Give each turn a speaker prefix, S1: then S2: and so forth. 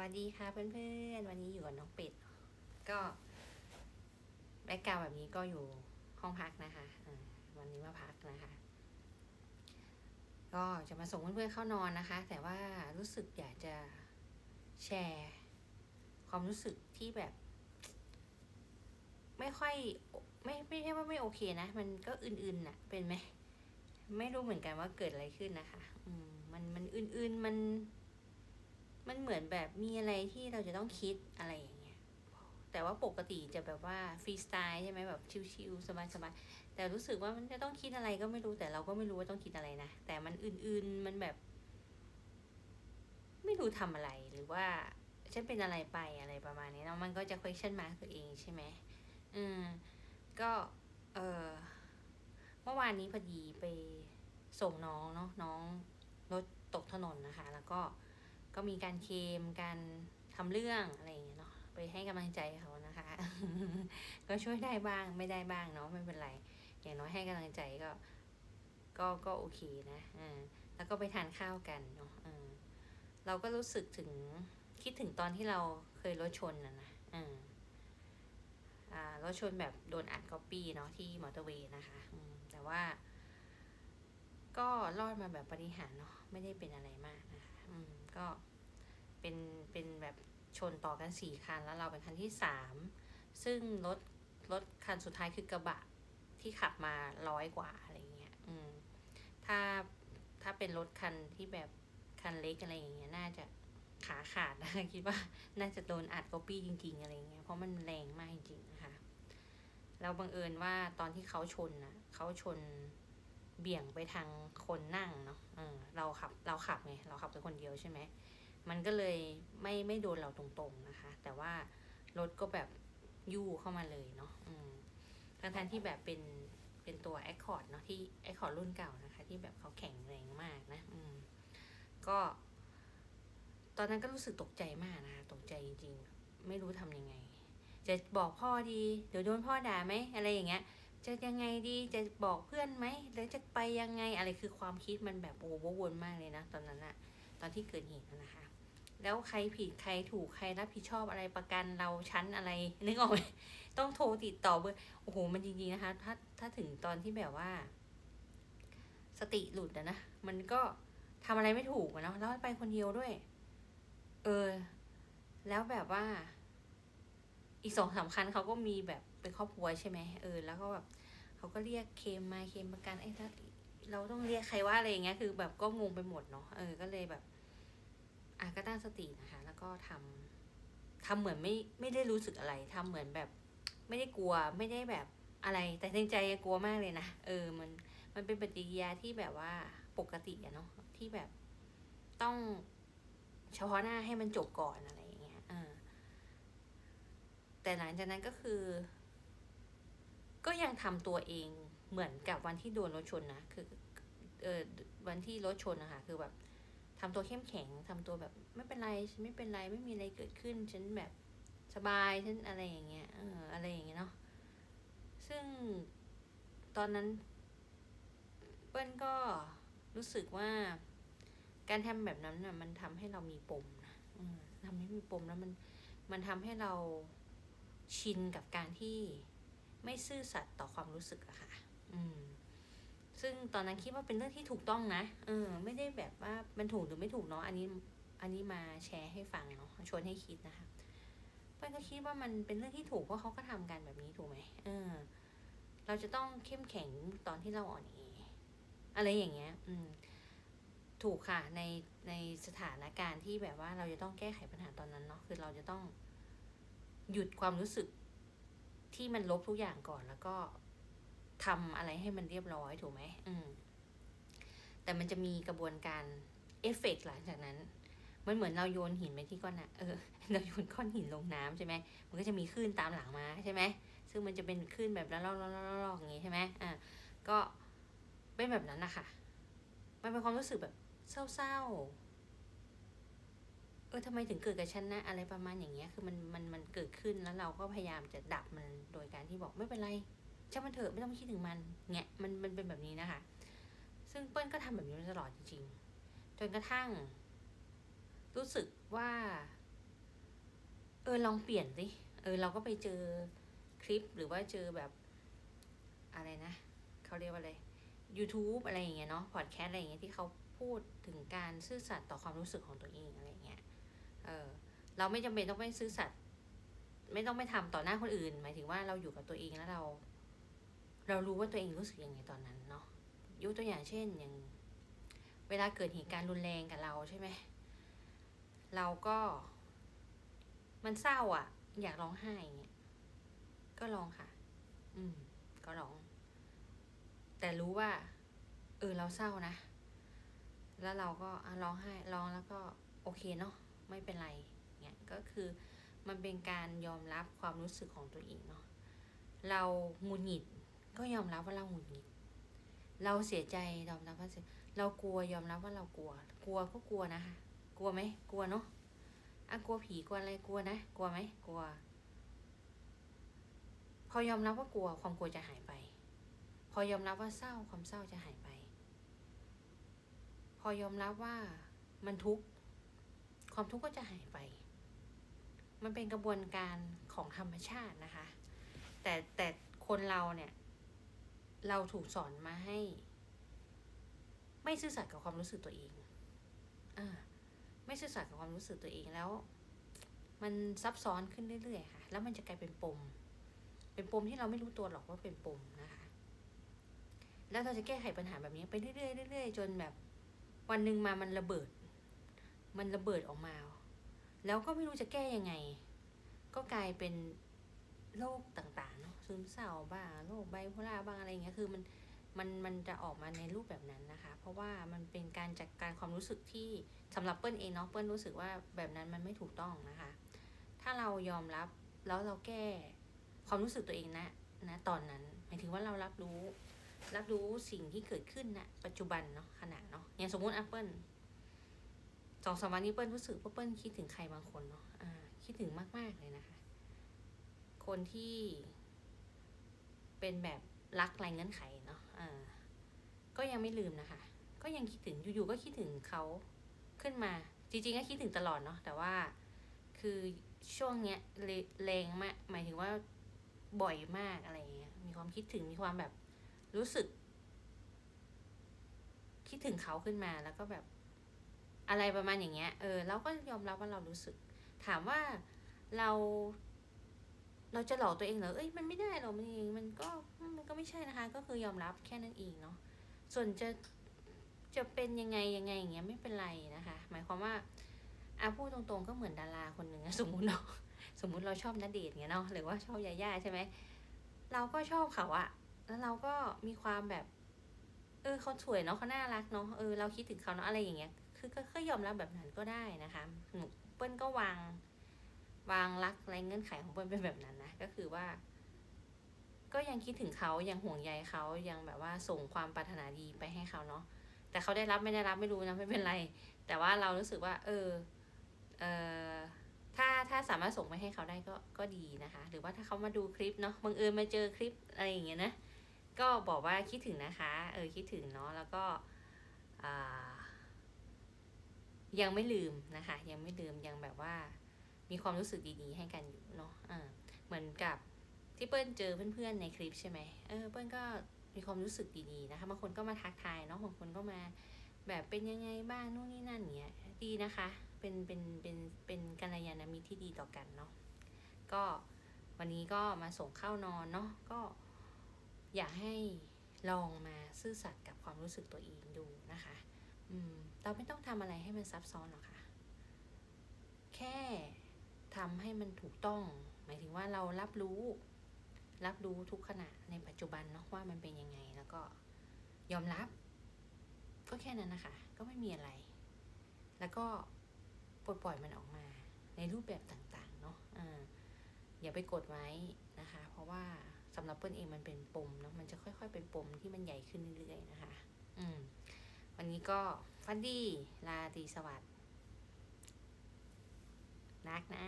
S1: วัสดีค่ะเพื่อนๆ วันนี้อยู่กับน้องเป็ด ก็แบ็กกราวแบบนี้ก็อยู่ห้องพักนะคะวันนี้มาพักนะคะ ก็จะมาส่งเพื่อนๆเข้านอนนะคะ แต่ว่ารู้สึกอยากจะแชร์ ความรู้สึกที่แบบ ไม่ค่อยไม่ไม่ใช่ว่าไม่โอเคนะ มันก็อื่นๆน่ะ เป็นไหมไม่รู้เหมือนกันว่าเกิดอะไรขึ้นนะคะ อืมมันมันอื่นๆมัน มันเหมือนแบบมีอะไรที่เราจะต้องคิดอะไรอย่างเงี้ย แต่ว่าปกติจะแบบว่าฟรีสไตล์ใช่ไหมแบบชิลๆสบายๆ แต่รู้สึกว่ามันจะต้องคิดอะไรก็ไม่รู้แต่เราก็ไม่รู้ว่าต้องคิดอะไรนะ แต่มันอื่นๆมันแบบ ไม่รู้ทำอะไรหรือว่าฉันเป็นอะไรไปอะไรประมาณนี้เนาะมันก็จะ question mark ตัวเองใช่ไหมอืมก็เออเมื่อวานนี้พอดีไปส่งน้องเนาะน้องรถตกถนนนะคะ แล้วก็ ก็มีการเคมการทำเรื่องอะไรอย่างเงี้ยเนาะไปให้กำลังใจเขานะคะ ก็ช่วยได้บ้างไม่ได้บ้างเนาะไม่เป็นไร อย่างน้อยให้กำลังใจก็ ก็ก็โอเคนะอ่าแล้วก็ไปทานข้าวกันเนาะอ่าเราก็รู้สึกถึงคิดถึงตอนที่เราเคยรถชนนะนะอ่าอ่ารถชนแบบโดนอัดก๊อปปี้เนาะที่มอเตอร์เวย์นะคะอืมแต่ว่า ก็รอดมาแบบปฏิหารเนาะไม่ได้เป็นอะไรมากนะคะอืม ก็เป็นเป็นแบบชนต่อกันสี่คันแล้วเราเป็นคันที่สามซึ่งรถรถคันสุดท้ายคือกระบะที่ขับมาร้อยกว่าอะไรเงี้ย อืม ถ้าถ้าเป็นรถคันที่แบบคันเล็กอะไรอย่างเงี้ยน่าจะขาขาดนะคิดว่าน่าจะโดนอัดก๊อปปี้จริง ๆ อะไรเงี้ยเพราะมันแรงมากจริงๆนะคะแล้วบังเอิญว่าตอนที่เขาชนนะเขาชน เบี่ยงไปทางคนนั่งเนาะเออเราขับเราขับไงเราขับเป็นคนเดียวใช่ไหมมันก็เลยไม่ไม่โดนเราตรงๆนะคะ แต่ว่ารถก็แบบยู่เข้ามาเลยเนาะอืมทั้งทันที่แบบเป็นเป็นตัว Accord เนาะที่ Accord รุ่นเก่านะคะ ที่แบบเขาแข็งแรงมากนะอืมก็ ตอนนั้นก็รู้สึกตกใจมากนะคะตกใจจริงๆ ไม่รู้ทำยังไง จะบอกพ่อดี เดี๋ยวโดนพ่อด่าไหมอะไรอย่างเงี้ย จะยังไงดีจะบอกเพื่อนไหมหรือจะไปยังไงอะไรคือความคิดมันแบบโอ้โหวนมากเลยนะตอนนั้นอะตอนที่เกิดเหตุนะคะ แล้วใครผิดใครถูกใครรับผิดชอบอะไรประกันเราชั้นอะไรนึกออกไหมต้องโทรติดต่อเบอร์โอ้โหมันจริงๆนะคะถ้าถ้าถึงตอนที่แบบว่า สติหลุดอะนะมันก็ทำอะไรไม่ถูกเนาะแล้วไปคนเดียวด้วย เออ แล้วแบบว่า อีกสองสามคันเขาก็มีแบบ เป็นครอบครัวใช่ไหมเออ แล้วก็แบบเขาก็เรียกเคมมาเคมประกันไอ้ถ้าเราต้องเรียกใครว่าอะไรอย่างเงี้ยคือแบบก็งงไปหมดเนาะเออก็เลยแบบอะก็ตั้งสตินะคะ แล้วก็ทำทำเหมือนไม่ไม่ได้รู้สึกอะไรทำเหมือนแบบ ไม่ได้กลัวไม่ได้แบบอะไร แต่ในใจกลัวมากเลยนะเออ มันมันเป็นปฏิกิริยาที่แบบว่าปกติอะเนาะที่แบบต้องเฉพาะหน้าให้มันจบก่อนอะไรอย่างเงี้ยเออแต่หลังจากนั้นก็คือ ยังทำตัวเองเหมือนกับวันที่โดนรถชนนะคือเออวันที่รถชนนะคะคือแบบทำตัวเข้มแข็งทำตัวแบบไม่เป็นไรฉันไม่เป็นไรไม่มีอะไรเกิดขึ้นฉันแบบสบายฉันอะไรอย่างเงี้ยเอออะไรอย่างเงี้ยเนาะซึ่งตอนนั้นเปิ้ลก็รู้สึกว่าการทำแบบนั้นน่ะ มันทำให้เรามีปมนะอืมทำให้มีปมแล้วมันมันทำให้เราชินกับการที่ ไม่ซื่อสัตย์ต่อความรู้สึกอะค่ะ อืม ซึ่งตอนนั้นคิดว่าเป็นเรื่องที่ถูกต้องนะ เออ ไม่ได้แบบว่ามันถูกหรือไม่ถูกเนาะ อันนี้ อันนี้มาแชร์ให้ฟังเนาะ ชวนให้คิดนะคะเป้นก็คิดว่ามันเป็นเรื่องที่ถูกเพราะเขาก็ทำกันแบบนี้ถูกไหมเออ เราจะต้องเข้มแข็งตอนที่เราอ่อนแออะไรอย่างเงี้ย อืม ถูกค่ะ ใน ในสถานการณ์ที่แบบว่าเราจะต้องแก้ไขปัญหาตอนนั้นเนาะ คือเราจะต้องหยุดความรู้สึก ที่มันลบทุกอย่างก่อนแล้วก็ทำอะไรให้มันเรียบร้อยถูกไหมอืมแต่มันจะมีกระบวนการเอฟเฟกต์หลังจากนั้น มันเหมือนเราโยนหินไปที่ก้อนนะเออเราโยนก้อนหินลงน้ำใช่ไหมมันก็จะมีคลื่นตามหลังมาใช่ไหมซึ่งมันจะเป็นคลื่นแบบแล้วๆๆๆอย่างงี้ใช่ไหมอ่าก็เป็นแบบนั้นนะคะมันเป็นความรู้สึกแบบเศร้าๆ เออทำไมถึงเกิดกับฉันนะอะไรประมาณอย่างเงี้ยคือมันมันมันเกิดขึ้นแล้วเราก็พยายามจะดับมันโดยการที่บอกไม่เป็นไรช่างมันเถอะไม่ต้องคิดถึงมันเงี้ยมันมันเป็นแบบนี้นะคะ ซึ่งเปิ้ลก็ทำแบบนี้มาตลอดจริงๆ จนกระทั่ง รู้สึกว่า เออลองเปลี่ยนสิเออเราก็ไปเจอคลิปหรือว่าเจอแบบอะไรนะเขาเรียกว่าอะไร YouTube อะไรอย่างเงี้ยเนาะพอดแคสต์อะไรอย่างเงี้ยที่เขาพูดถึงการซื่อสัตย์ต่อความรู้สึกของตัวเองอะไรอย่างเงี้ย เออเราไม่จำเป็นต้องไปซื่อสัตย์ไม่ต้องไปทำต่อหน้าคนอื่น หมายถึงว่าเราอยู่กับตัวเองแล้วเรา เรารู้ว่าตัวเองรู้สึกยังไงตอนนั้นเนาะยกตัวอย่างเช่นอย่าง เวลาเกิดเหตุการณ์รุนแรงกับเราใช่ไหมเราก็ มันเศร้าอะ อยากร้องไห้อย่างเงี้ยก็ร้องค่ะ อืม ก็ร้อง แต่รู้ว่า เออเราเศร้านะ แล้วเราก็อะร้องไห้ร้องแล้วก็ โอเคเนาะ ไม่เป็นไรเนี่ยก็คือมันเป็นการยอมรับความรู้สึกของตัวเองเนาะเราหงุดหงิดก็ยอมรับว่าเราหงุดหงิด เราเสียใจยอมรับว่าเสียเรากลัวยอมรับว่าเรากลัว กลัวก็กลัวนะคะกลัวไหมกลัวเนาะอะกลัวผีกลัวอะไรกลัวนะ กลัวไหมกลัว พอยอมรับว่ากลัวความกลัวจะหายไป พอยอมรับว่าเศร้าความเศร้าจะหายไป พอยอมรับว่ามันทุกข์ ความทุกข์ก็จะหายไป มันเป็นกระบวนการของธรรมชาตินะคะ แต่แต่คนเราเนี่ย เราถูกสอนมาให้ ไม่ซื่อสัตย์กับความรู้สึกตัวเองอ่าไม่ซื่อสัตย์กับความรู้สึกตัวเองแล้ว มันซับซ้อนขึ้นเรื่อยๆค่ะ แล้วมันจะกลายเป็นปม เป็นปมที่เราไม่รู้ตัวหรอกว่าเป็นปมนะคะ แล้วเราจะแก้ไขปัญหาแบบนี้ไปเรื่อยๆเรื่อยๆจนแบบ วันหนึ่งมามันระเบิด มันระเบิดออกมา แล้วก็ไม่รู้จะแก้ยังไง ก็กลายเป็นโรคต่างๆเนาะซึมเศร้าบ้างโรคไบโพล่าบ้างอะไรอย่างเงี้ยคือมันมันมันจะออกมาในรูปแบบนั้นนะคะ เพราะว่ามันเป็นการจัดการความรู้สึกที่สำหรับเปิ้ลเองเนาะเปิ้ลรู้สึกว่าแบบนั้นมันไม่ถูกต้องนะคะ ถ้าเรายอมรับแล้วเราแก้ความรู้สึกตัวเองนะนะตอนนั้นหมายถึงว่าเรารับรู้ รับรู้สิ่งที่เกิดขึ้นนะปัจจุบันเนาะขณะเนาะอย่างสมมติแอปเปิล สองสามวันนี้เปิ้ลรู้สึกว่าเปิ้ลคิดถึงใครบางคนเนาะอ่าคิดถึงมาก ๆ เลยนะคะ คนที่เป็นแบบรักไรเงื่อนไขเนาะอ่าก็ยังไม่ลืมนะคะ ก็ยังคิดถึงอยู่ๆก็คิดถึงเขาขึ้นมา จริงๆก็คิดถึงตลอดเนาะแต่ว่าคือช่วงเนี้ยแรงมากหมายถึงว่าบ่อยมากอะไรเงี้ยมีความคิดถึงมีความแบบรู้สึก คิดถึงเขาขึ้นมาแล้วก็แบบ อะไรประมาณอย่างเงี้ย เออเราก็ยอมรับว่าเรารู้สึก ถามว่าเรา เราจะหลอกตัวเองเหรอ เอ้ยมันไม่ได้หรอกมันเองมันก็มันก็ไม่ใช่นะคะ ก็คือยอมรับแค่นั้นเองเนาะ ส่วนจะจะเป็นยังไงยังไงอย่างเงี้ยไม่เป็นไรนะคะ หมายความว่าอะพูดตรงๆก็เหมือนดาราคนหนึ่งสมมุติเนาะสมมุติเราชอบนเดชน์เงี้ยเนาะหรือว่าชอบยาย่าใช่ไหมเราก็ชอบเขาอะแล้วเราก็มีความแบบ เออเขาสวยเนาะเขาน่ารักเนาะเออเราคิดถึงเขาเนาะอะไรอย่างเงี้ย คือก็ก็ยอมรับแบบนั้นก็ได้นะคะหนูเปิ้ลก็วางวางรักอะไรเงื่อนไขของเปิ้ลเป็นแบบนั้นนะก็คือว่า ก็ยังคิดถึงเขายังห่วงใยเขายังแบบว่าส่งความปรารถนาดีไปให้เขาเนาะแต่เขาได้รับไม่ได้รับไม่รู้นะไม่เป็นไร แต่ว่าเรารู้สึกว่า เออเออถ้าถ้าสามารถส่งไปให้เขาได้ก็ก็ดีนะคะ หรือว่าถ้าเขามาดูคลิปเนาะบังเอิญมาเจอคลิปอะไรอย่างเงี้ยนะก็บอกว่าคิดถึงนะคะ เออคิดถึงเนาะแล้วก็อ่า ยังไม่ลืมนะคะ ยังไม่ลืมยังแบบว่า มีความรู้สึกดีๆ ให้กันอยู่เนาะะเหมือนกับที่เปิ้ลเจอเพื่อนๆในคลิปใช่ไหมเออเปิ้ลก็มีความรู้สึกดีๆนะคะบางคนก็มาทักทายเนาะบางคนก็มาแบบเป็นยังไงบ้างนู่นนี่นั่นเงี้ยดีนะคะ เป็นเป็นเป็นเป็นกัลยาณมิตรที่ดีต่อกันเนาะก็วันนี้ก็มาส่งเข้านอนเนาะก็อยากให้ลองมาซื่อสัตย์กับความรู้สึกตัวเองดูนะคะ อืม เราไม่ต้องทำอะไรให้มันซับซ้อนหรอกค่ะ แค่ทำให้มันถูกต้อง หมายถึงว่าเรารับรู้ รับรู้ทุกขณะในปัจจุบันเนาะว่ามันเป็นยังไง แล้วก็ยอมรับ ก็แค่นั้นนะคะ ก็ไม่มีอะไร แล้วก็ปลดปล่อยมันออกมา ในรูปแบบต่างๆ เนาะอ่าอย่าไปกดไว้นะคะ เพราะว่าสำหรับเปิ้ลเองมันเป็นปมเนาะมันจะค่อยๆ เป็นปมที่มันใหญ่ขึ้นเรื่อยๆนะคะ อืม วันนี้ก็ ฟันดี ลาตรีสวัสดิ์รักนะ